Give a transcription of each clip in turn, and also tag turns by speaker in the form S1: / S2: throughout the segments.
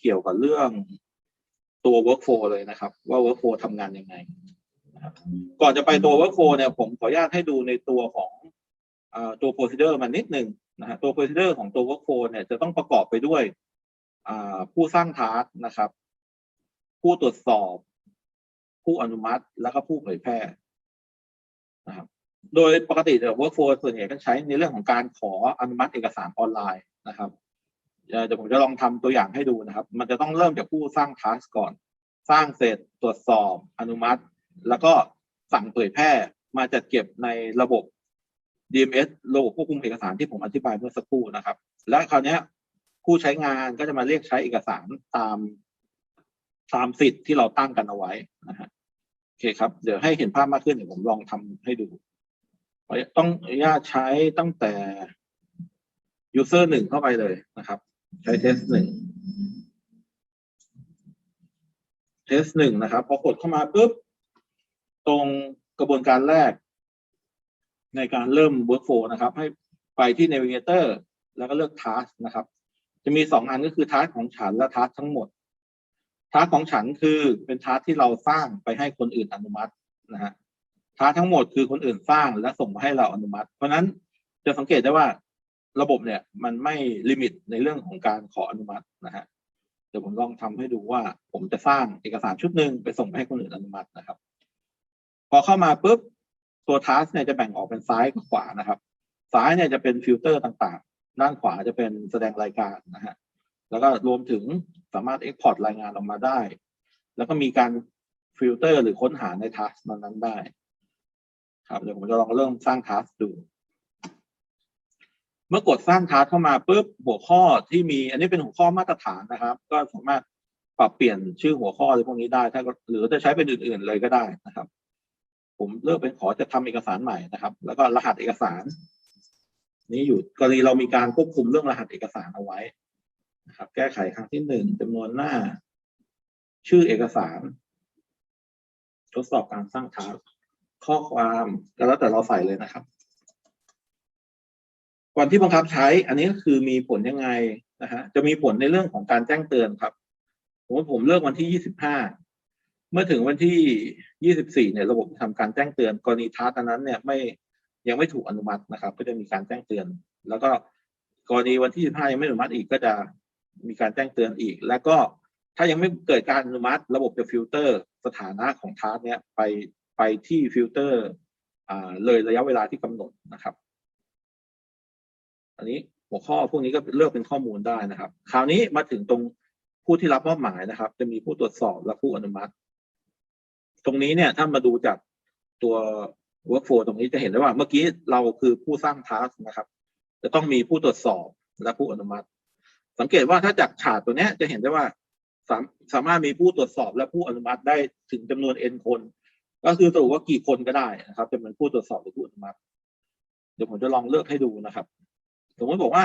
S1: เกี่ยวกับเรื่องตัว workflow เลยนะครับ ว่า workflow ทำงานยังไงนะครับก่อนจะไปตัว workflow เนี่ยผมขออนุญาตให้ดูในตัวของอตัว procedure มันนิดหนึ่งนะฮะตัว procedure ของตัว workflow เนี่ยจะต้องประกอบไปด้วยผู้สร้าง task นะครับ ผู้ตรวจสอบ ผู้อนุมัติแล้วก็ผู้เผยแพร่นะครับโดยปกติเนี่ย workflow ส่วนใหญ่ก็ใช้ในเรื่องของการขออนุมัติเอกสารออนไลน์นะครับ เดี๋ยวผมจะลองทำตัวอย่างให้ดูนะครับ มันจะต้องเริ่มจากผู้สร้าง task ก่อน สร้างเสร็จตรวจสอบอนุมัติ แล้วก็สั่งเผยแพร่มาจัดเก็บในระบบ DMS ระบบควบคุมเอกสารที่ผมอธิบายเมื่อสักครู่นะครับ และคราวนี้ผู้ใช้งานก็จะมาเรียกใช้เอกสารตามตามสิทธิ์ที่เราตั้งกันเอาไว้นะฮะโอเคครับ เดี๋ยวให้เห็นภาพมากขึ้นเดี๋ยวผมลองทำให้ดูต้องอนุญาตใช้ตั้งแต่ user หนึ่งเข้าไปเลยนะครับ ใช้ test หนึ่ง test หนึ่งนะครับ พอกดเข้ามาปุ๊บ ตรงกระบวนการแรก ในการเริ่ม workflow นะครับ ให้ไปที่ navigator แล้วก็เลือก task นะครับ จะมีสองอันก็คือ task ของฉันและ task ทั้งหมด task ของฉันคือเป็น task ที่เราสร้างไปให้คนอื่นอนุมัตินะฮะท้าทั้งหมดคือคนอื่นสร้างและส่งมาให้เราอนุมัติ เพราะนั้นจะสังเกตได้ว่า ระบบเนี่ยมันไม่ลิมิตในเรื่องของการขออนุมัตินะฮะเดี๋ยวผมลองทำให้ดูว่าผมจะสร้างเอกสารชุดหนึ่งไปส่งไปให้คนอื่นอนุมัตินะครับ พอเข้ามาปุ๊บตัวทัสเนี่ยจะแบ่งออกเป็นซ้ายกับขวานะครับ ซ้ายเนี่ยจะเป็นฟิลเตอร์ต่างๆ ด้านขวาจะเป็นแสดงรายการนะฮะแล้วก็รวมถึงสามารถ Export รายงานออกมาได้ แล้วก็มีการฟิลเตอร์หรือค้นหาในทัสนั้นๆได้ ครับเดี๋ยวผมจะลองเริ่มสร้างทัสดู เมื่อกดสร้างทัสเข้ามาปุ๊บหัวข้อที่มี อันนี้เป็นหัวข้อมาตรฐานนะครับ ก็สามารถปรับเปลี่ยนชื่อหัวข้ออะไรพวกนี้ได้ถ้าหรือจะใช้เป็นอื่น ๆเลยก็ได้นะครับ ผมเลือกเป็นขอจะทำเอกสารใหม่นะครับ แล้วก็รหัสเอกสาร นี้อยู่กรณีเรามีการควบคุมเรื่องรหัสเอกสารเอาไว้นะครับ แก้ไขครั้งที่หนึ่งจำนวนหน้า ชื่อเอกสาร ทดสอบการสร้างทัสข้อความก็แล้วแต่เราใส่เลยนะครับ ก่อนที่บังคับใช้ อันนี้ก็คือมีผลยังไงนะฮะจะมีผลในเรื่องของการแจ้งเตือนครับผมผมเลือกวันที่ 25 เมื่อถึงวันที่ 24 เนี่ยระบบทำการแจ้งเตือน กรณีทัสอันนั้นเนี่ยไม่ยังไม่ถูกอนุมัตินะครับ ก็จะมีการแจ้งเตือน แล้วก็กรณีวันที่25ยังไม่อนุมัติอีกก็จะมีการแจ้งเตือนอีก แล้วก็ถ้ายังไม่เกิดการอนุมัติ ระบบจะฟิลเตอร์สถานะของทัสเนี่ยไปไปที่ฟิลเตอร์อ่าเลยระยะเวลาที่กำหนดนะครับ อันนี้หัวข้อพวกนี้ก็เลือกเป็นข้อมูลได้นะครับ คราวนี้มาถึงตรงผู้ที่รับมอบหมายนะครับ จะมีผู้ตรวจสอบและผู้อนุมัติ ตรงนี้เนี่ยถ้ามาดูจากตัว workflow ตรงนี้จะเห็นได้ว่าเมื่อกี้เราคือผู้สร้าง task นะครับ จะต้องมีผู้ตรวจสอบและผู้อนุมัติ สังเกตว่าถ้าจากฉากตัวนี้จะเห็นได้ว่าสามสามารถมีผู้ตรวจสอบและผู้อนุมัติได้ถึงจำนวน n คน ก็คือสรุปว่ากี่คนก็ได้นะครับจะเป็นผู้ตรวจสอบหรือผู้อนุมัติ เดี๋ยวผมจะลองเลือกให้ดูนะครับ สมมติบอกว่า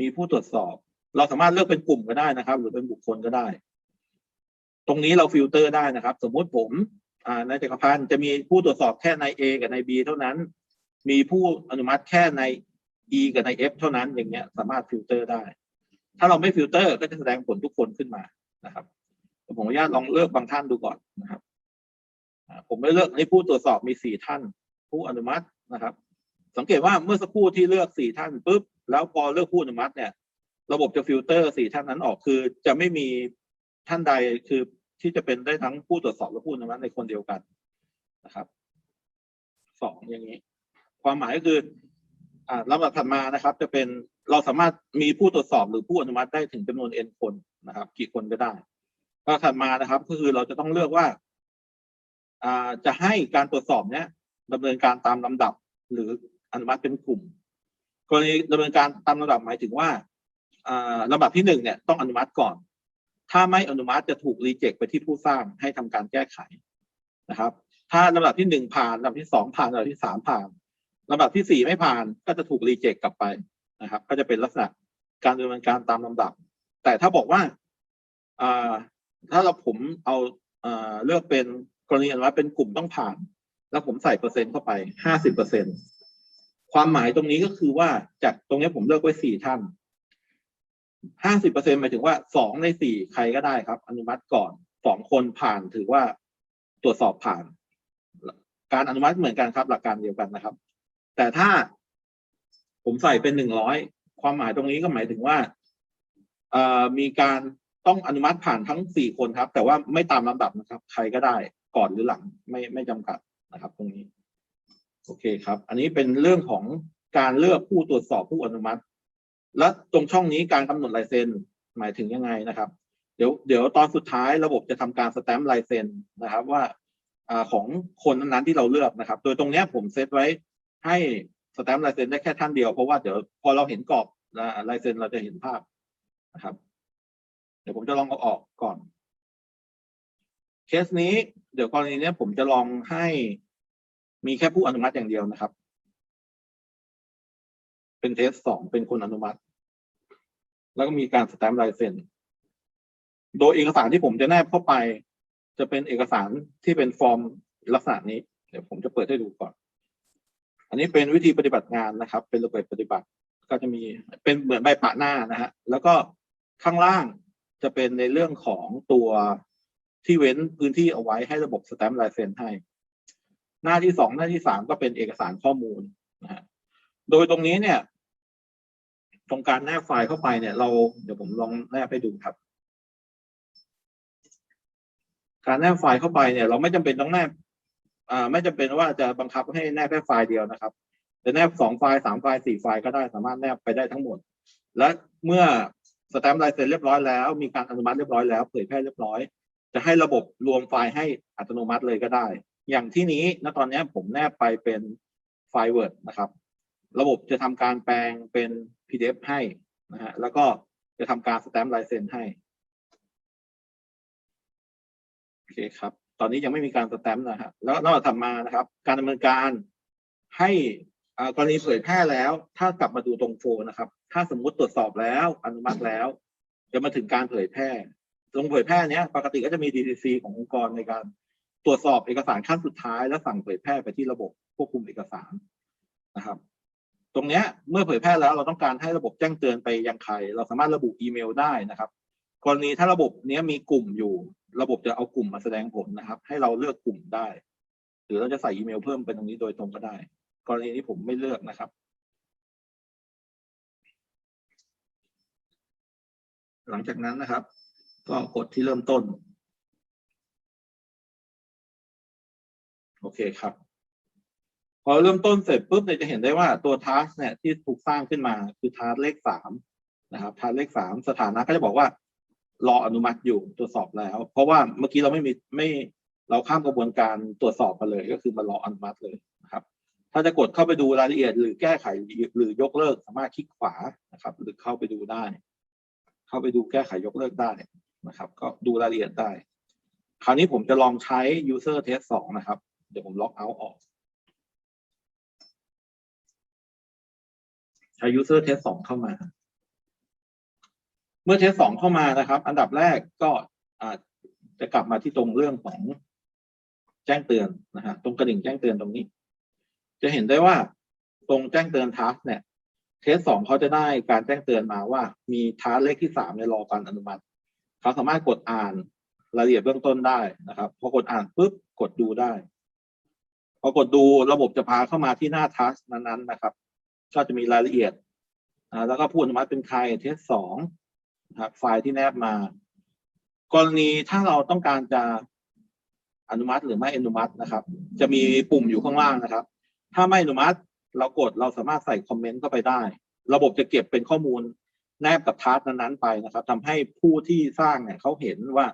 S1: มีผู้ตรวจสอบ เราสามารถเลือกเป็นกลุ่มก็ได้นะครับ หรือเป็นบุคคลก็ได้ ตรงนี้เราฟิลเตอร์ได้นะครับ สมมติผมอ่าในจักรพันธ์จะมีผู้ตรวจสอบแค่ใน A กับใน B เท่านั้น มีผู้อนุมัติแค่ใน E กับใน F เท่านั้นอย่างเงี้ย สามารถฟิลเตอร์ได้ ถ้าเราไม่ฟิลเตอร์ก็จะแสดงผลทุกคนขึ้นมานะครับผมอนุญาตลองเลือกบางท่านดูก่อนนะครับผมไม่เลือกให้ผู้ตรวจสอบมีสี่ท่าน ผู้อนุมัตินะครับ สังเกตว่าเมื่อสักครู่ที่เลือกสี่ท่านปุ๊บแล้วพอเลือกผู้อนุมัติเนี่ย ระบบจะฟิลเตอร์สี่ท่านนั้นออกคือ จะไม่มีท่านใดคือที่จะเป็นได้ทั้งผู้ตรวจสอบและผู้อนุมัติในคนเดียวกันนะครับสองอย่างนี้ ความหมายก็คืออ่าลำดับถัดมานะครับ จะเป็นเราสามารถมีผู้ตรวจสอบหรือผู้อนุมัติได้ถึงจำนวน n คนนะครับ กี่คนก็ได้ก็ถัดมานะครับ ก็คือเราจะต้องเลือกว่าอ่าจะให้การตรวจสอบเนี้ยดำเนินการตามลำดับหรือ อนุมัติเป็นกลุ่ม กรณีดำเนินการตามลำดับหมายถึงว่าลำดับที่หนึ่งเนี่ยต้องอนุมัติก่อน ถ้าไม่อนุมัติจะถูกรีเจ็คไปที่ผู้สร้างให้ทำการแก้ไขนะครับ ถ้าลำดับที่หนึ่งผ่านลำดับที่สองผ่านลำดับที่สามผ่านลำดับที่สี่ไม่ผ่านก็จะถูกรีเจ็คกลับไปนะครับ ก็จะเป็นลักษณะการดำเนินการตามลำดับ แต่ถ้าบอกว่าถ้าเราผมเอาเลือกเป็นกรณีอนุมัติเป็นกลุ่มต้องผ่าน แล้วผมใส่เปอร์เซ็นต์เข้าไปห้าสิบเปอร์เซ็นต์ ความหมายตรงนี้ก็คือว่าจากตรงนี้ผมเลือกไว้สี่ท่านห้าสิบเปอร์เซ็นหมายถึงว่าสองในสี่ใครก็ได้ครับ อนุมัติก่อนสองคนผ่านถือว่าตรวจสอบผ่าน การอนุมัติเหมือนกันครับ หลักการเดียวกันนะครับ แต่ถ้าผมใส่เป็นหนึ่งร้อยความหมายตรงนี้ก็หมายถึงว่ามีการต้องอนุมัติผ่านทั้งสี่คนครับ แต่ว่าไม่ตามลำดับนะครับ ใครก็ได้ก่อนหรือหลังไม่ไม่จำกัดนะครับ ตรงนี้ โอเคครับ อันนี้เป็นเรื่องของการเลือกผู้ตรวจสอบผู้อนุมัติ และตรงช่องนี้การกำหนดลายเซ็นหมายถึงยังไงนะครับ เดี๋ยวเดี๋ยวตอนสุดท้ายระบบจะทำการสแตมป์ลายเซ็นนะครับว่าอของคนนั้นที่เราเลือกนะครับ โดยตรงเนี้ยผมเซตไว้ให้สแตมป์ลายเซ็นได้แค่ท่านเดียวเพราะว่าเดี๋ยวพอเราเห็นกรอบลายเซ็นเราจะเห็นภาพนะครับ เดี๋ยวผมจะลองเอาออกก่อน เคสนี้ เดี๋ยวกรณีเนี้ยผมจะลองให้ มีแค่ผู้อนุมัติอย่างเดียวนะครับ เป็นเทสสองเป็นคนอนุมัติ แล้วก็มีการสแตมป์ลายเซ็นโดยเอกสารที่ผมจะแนบเข้าไป จะเป็นเอกสารที่เป็นฟอร์มลักษณะนี้ เดี๋ยวผมจะเปิดให้ดูก่อน อันนี้เป็นวิธีปฏิบัติงานนะครับ เป็นระเบียบปฏิบัติ ก็จะมีเป็นเหมือนใบปะหน้านะฮะ แล้วก็ข้างล่างจะเป็นในเรื่องของตัวที่เว้นพื้นที่เอาไว้ให้ระบบสแตมป์ลายเซ็นให้ หน้าที่สองหน้าที่สามก็เป็นเอกสารข้อมูลนะฮะโดยตรงนี้เนี่ย ตรงการแนบไฟล์เข้าไปเนี่ยเราเดี๋ยวผมลองแนบให้ดูครับ การแนบไฟล์เข้าไปเนี่ย เราไม่จำเป็นต้องแนบอ่าไม่จำเป็นว่าจะบังคับให้แนบแค่ไฟล์เดียวนะครับจะแนบสองไฟล์สามไฟล์สี่ไฟล์ก็ได้สามารถแนบไปได้ทั้งหมด และเมื่อสแตมป์ลายเซ็นเรียบร้อยแล้วมีการอนุมัติเรียบร้อยแล้วเผยแพร่เรียบร้อย จะให้ระบบรวมไฟล์ให้อัตโนมัติเลยก็ได้ อย่างที่นี้ณตอนนี้ผมแนบไปเป็นไฟล์ Word นะครับ ระบบจะทำการแปลงเป็น PDF ให้นะฮะแล้วก็จะทำการสแตมป์ลายเซ็นให้โอเคครับ ตอนนี้ยังไม่มีการสแตมป์นะฮะแล้วนอกจากทำมานะครับ การดำเนินการให้อากรณีเผยแพร่แล้ว ถ้ากลับมาดูตรงโฟนนะครับ ถ้าสมมุติตรวจสอบแล้วอนุมัติแล้ว จะมาถึงการเผยแพร่ ตรงเผยแพร่เนี้ยปกติก็จะมี DTC ขององค์กรในการ ตรวจสอบเอกสารขั้นสุดท้าย แล้วสั่งเผยแพร่ไปที่ระบบควบคุมเอกสารนะครับ ตรงนี้เมื่อเผยแพร่แล้วเราต้องการให้ระบบแจ้งเตือนไปยังใคร เราสามารถระบุอีเมลได้นะครับ กรณีถ้าระบบนี้มีกลุ่มอยู่ ระบบจะเอากลุ่มมาแสดงผลนะครับ ให้เราเลือกกลุ่มได้ หรือเราจะใส่อีเมลเพิ่มไปตรงนี้โดยตรงก็ได้ กรณีนี้ผมไม่เลือกนะครับ หลังจากนั้นนะครับ ก็กดที่เริ่มต้น โอเคครับ พอเริ่มต้นเสร็จปุ๊บเนี่ยจะเห็นได้ว่าตัวทัสเนี่ยที่ถูกสร้างขึ้นมาคือทัสเลขสามนะครับทัสเลขสามสถานะก็จะบอกว่ารออนุมัติอยู่ตรวจสอบแล้ว เพราะว่าเมื่อกี้เราไม่มีไม่เราข้ามกระบวนการตรวจสอบมาเลย ก็คือมารออนุมัติเลยนะครับ ถ้าจะกดเข้าไปดูรายละเอียด หรือแก้ไขหรือยกเลิกสามารถคลิกขวานะครับ หรือเข้าไปดูได้ เข้าไปดูแก้ไขยกเลิกได้นะครับ ก็ดูรายละเอียดได้ คราวนี้ผมจะลองใช้ user test 2 นะครับ เดี๋ยวผมล็อกเอาท์ออก ใช้ user test 2เข้ามา เมื่อ test 2เข้ามานะครับ อันดับแรกก็จะกลับมาที่ตรงเรื่องของแจ้งเตือนนะฮะตรงกระดิ่งแจ้งเตือนตรงนี้ จะเห็นได้ว่าตรงแจ้งเตือนทัสเนี่ย เทสสองเขาจะได้การแจ้งเตือนมาว่า มีทัสเลขที่สามในรอการอนุมัติเขาสามารถกดอ่านรายละเอียดเบื้องต้นได้นะครับพอกดอ่านปุ๊บกดดูได้ พอกดดูระบบจะพาเข้ามาที่หน้าทัสนั้นๆนะครับ ก็จะมีรายละเอียดแล้วก็ผู้อนุมัติเป็นใครเทสสองนะครับไฟล์ที่แนบมา กรณีถ้าเราต้องการจะอนุมัติหรือไม่อนุมัตินะครับ จะมีปุ่มอยู่ข้างล่างนะครับ ถ้าไม่อนุมัติเรากดเราสามารถใส่คอมเมนต์เข้าไปได้ ระบบจะเก็บเป็นข้อมูลแนบกับทาร์นั้นๆไปนะครับทำให้ผู้ที่สร้างเนี่ยเขาเห็นว่า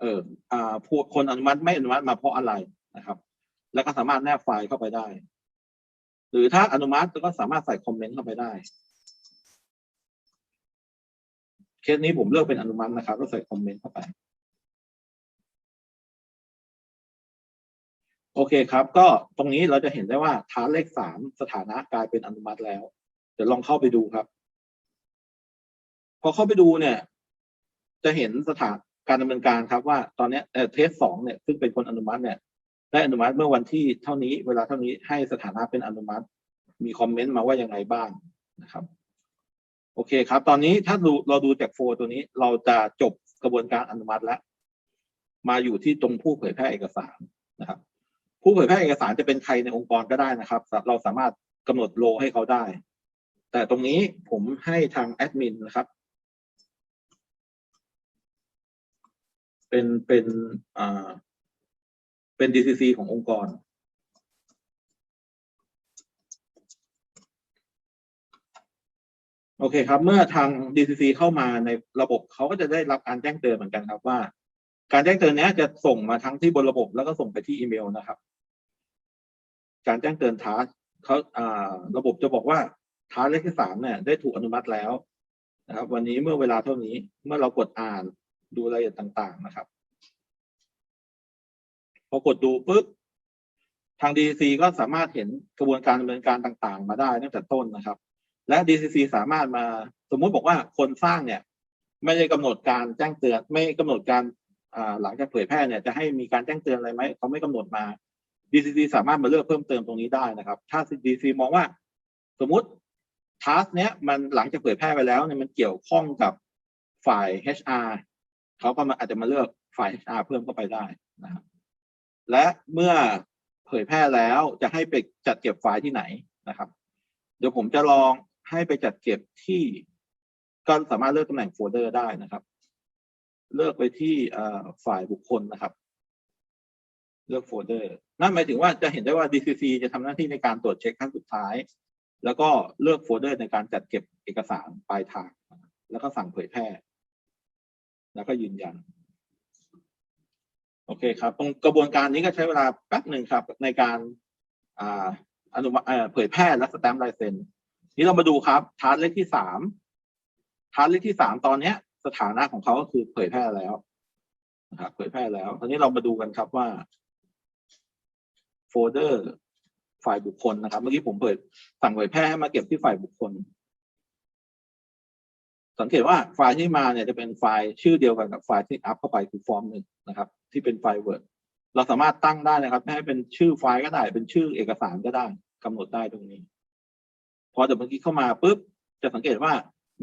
S1: เอออ่าผู้คนอนุมัติไม่อนุมัติมาเพราะอะไรนะครับ แล้วก็สามารถแนบไฟล์เข้าไปได้ หรือถ้าอนุมัติก็สามารถใส่คอมเมนต์เข้าไปได้ เคสนี้ผมเลือกเป็นอนุมัตินะครับก็ใส่คอมเมนต์เข้าไป โอเคครับ ก็ตรงนี้เราจะเห็นได้ว่าฐานเลขสามสถานะกลายเป็นอนุมัติแล้ว เดี๋ยวลองเข้าไปดูครับ พอเข้าไปดูเนี่ย จะเห็นสถานการดำเนินการครับว่าตอนนี้เอ่อเทสสองเนี่ยซึ่งเป็นคนอนุมัติเนี่ย ได้อนุมัติเมื่อวันที่เท่านี้เวลาเท่านี้ให้สถานะเป็นอนุมัติ มีคอมเมนต์มาว่ายังไงบ้างนะครับ โอเคครับ ตอนนี้ถ้าดูเราดูจากโฟล์ตัวนี้ เราจะจบกระบวนการอนุมัติแล้ว มาอยู่ที่ตรงผู้เผยแพร่เอกสารนะครับ ผู้เผยแพร่เอกสารจะเป็นใครในองค์กรก็ได้นะครับ เราสามารถกำหนดโลให้เขาได้ แต่ตรงนี้ผมให้ทางแอดมินนะครับเป็นเป็นอ่า เป็น DCC ขององค์กร โอเคครับ เมื่อทาง DCC เข้ามาในระบบเขาก็จะได้รับการแจ้งเตือนเหมือนกันครับว่า การแจ้งเตือนนี้จะส่งมาทั้งที่บนระบบแล้วก็ส่งไปที่อีเมลนะครับ การแจ้งเตือนทาสเขาระบบจะบอกว่าทาสเลขที่สามเนี่ยได้ถูกอนุมัติแล้วนะครับ วันนี้เมื่อเวลาเท่านี้เมื่อเรากดอ่านดูรายละเอียดต่าง ๆ นะครับ พอกดดูปุ๊บทาง DCC ก็สามารถเห็นกระบวนการดำเนินการต่างๆ มาได้ตั้งแต่ต้นนะครับ และ DCC สามารถมาสมมุติบอกว่าคนสร้างเนี่ย ไม่ได้กำหนดการแจ้งเตือน ไม่กำหนดการหลังจากเผยแพร่เนี่ยจะให้มีการแจ้งเตือนอะไรไหมเขาไม่กำหนดมา DCC สามารถมาเลือกเพิ่มเติมตรงนี้ได้นะครับ ถ้า DCC มองว่า สมมุติทัสเนี้ยมันหลังจากเผยแพร่ไปแล้วเนี่ยมันเกี่ยวข้องกับฝ่าย HR เขาก็มาอาจจะมาเลือกฝ่าย HR เพิ่มเข้าไปได้นะครับ และเมื่อเผยแพร่แล้วจะให้ไปจัดเก็บไฟล์ที่ไหนนะครับ เดี๋ยวผมจะลองให้ไปจัดเก็บที่ก็สามารถเลือกตำแหน่งโฟลเดอร์ได้นะครับ เลือกไปที่ฝ่ายบุคคลนะครับ เลือกโฟลเดอร์นั่นหมายถึงว่าจะเห็นได้ว่า DCC จะทำหน้าที่ในการตรวจเช็คครั้งสุดท้าย แล้วก็เลือกโฟลเดอร์ในการจัดเก็บเอกสารปลายทาง แล้วก็สั่งเผยแพร่ แล้วก็ยืนยัน โอเคครับตรงกระบวนการนี้ก็ใช้เวลาแป๊บหนึ่งครับ ในการอ่าอนุมัติเผยแพร่และสแตมป์ลายเซ็นนี้เรามาดูครับทาร์เลขที่สามทาร์เลขที่สามตอนเนี้ย สถานะของเขาก็คือเผยแพร่แล้วนะครับเผยแพร่แล้วตอนนี้เรามาดูกันครับว่าโฟลเดอร์ฝ่ายบุคคลนะครับ เมื่อกี้ผมเปิดสั่งเผยแพร่ให้มาเก็บที่ฝ่ายบุคคล สังเกตว่าไฟล์ที่มาเนี่ยจะเป็นไฟล์ชื่อเดียวกันกับไฟล์ที่อัพเข้าไปคือฟอร์มหนึ่งนะครับ ที่เป็นไฟล์ Word เราสามารถตั้งได้นะครับให้เป็นชื่อไฟล์ก็ได้ เป็นชื่อเอกสารก็ได้กำหนดได้ตรงนี้ พอเดี๋ยวเมื่อกี้เข้ามาปุ๊บจะสังเกตว่า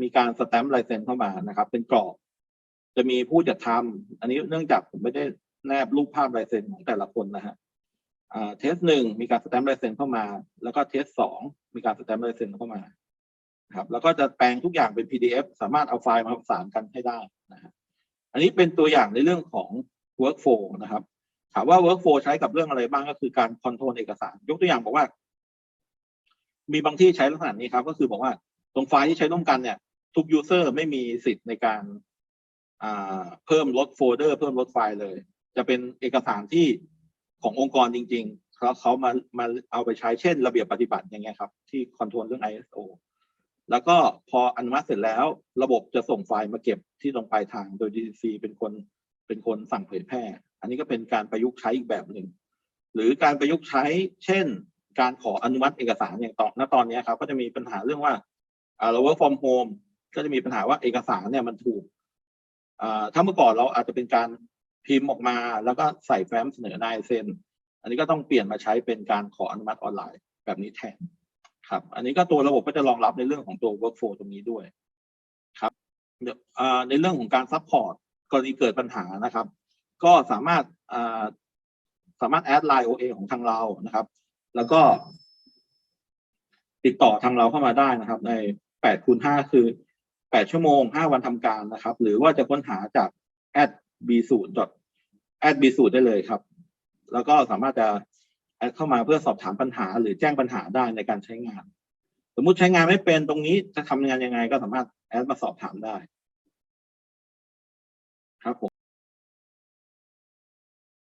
S1: มีการสแตมป์ลายเซ็นเข้ามานะครับ เป็นกรอบ จะมีผู้จัดทำอันนี้เนื่องจากผมไม่ได้แนบรูปภาพลายเซ็นของแต่ละคนนะฮะเทสหนึ่งมีการสแตมป์ลายเซ็นเข้ามา แล้วก็เทสสองมีการสแตมป์ลายเซ็นเข้ามาครับ แล้วก็จะแปลงทุกอย่างเป็น PDF สามารถเอาไฟล์มาประสานกันให้ได้นะฮะอันนี้เป็นตัวอย่างในเรื่องของ workflow นะครับถามว่า workflow ใช้กับเรื่องอะไรบ้างก็คือการคอนโทรลเอกสาร ยกตัวอย่างบอกว่า มีบางที่ใช้ลักษณะนี้ครับ ก็คือบอกว่าตรงไฟล์ที่ใช้ร่วมกันเนี่ย ทุก user ไม่มีสิทธิ์ในการเพิ่มลดโฟลเดอร์เพิ่มลดไฟล์เลย จะเป็นเอกสารที่ขององค์กรจริงๆเขาเขามามาเอาไปใช้เช่น ระเบียบปฏิบัติอย่างเงี้ยครับ ที่คอนโทรลเรื่อง ISO แล้วก็พออนุมัติเสร็จแล้ว ระบบจะส่งไฟล์มาเก็บที่ตรงปลายทางโดย DCC เป็นคน เป็นคนสั่งเผยแพร่ อันนี้ก็เป็นการประยุกต์ใช้อีกแบบหนึ่ง หรือการประยุกต์ใช้ เช่น การขออนุมัติเอกสารอย่างตอนณตอนนี้ครับ ก็จะมีปัญหาเรื่องว่าอ่าเรา work from home ก็จะมีปัญหาว่าเอกสารเนี่ยมันถูกถ้าเมื่อก่อนเราอาจจะเป็นการพิมพ์ออกมา แล้วก็ใส่แฟ้มเสนอนายเซ็น อันนี้ก็ต้องเปลี่ยนมาใช้เป็นการขออนุมัติออนไลน์แบบนี้แทนครับ อันนี้ก็ตัวระบบก็จะรองรับในเรื่องของตัว workflow ตรงนี้ด้วยครับเดี๋ยวในเรื่องของการซัพพอร์ต กรณีเกิดปัญหานะครับ ก็สามารถสามารถแอดไลน์ OA ของทางเรานะครับ แล้วก็ ติดต่อทางเราเข้ามาได้นะครับ ใน8คูณ5คือ 8 ชั่วโมง 5 วันทำการนะครับ หรือว่าจะค้นหาจาก at b 0 at b 0ได้เลยครับ แล้วก็สามารถจะแอดเข้ามาเพื่อสอบถามปัญหา หรือแจ้งปัญหาได้ในการใช้งาน สมมุติใช้งานไม่เป็นตรงนี้จะทำงานยังไงก็สามารถแอดมาสอบถามได้ ครับผม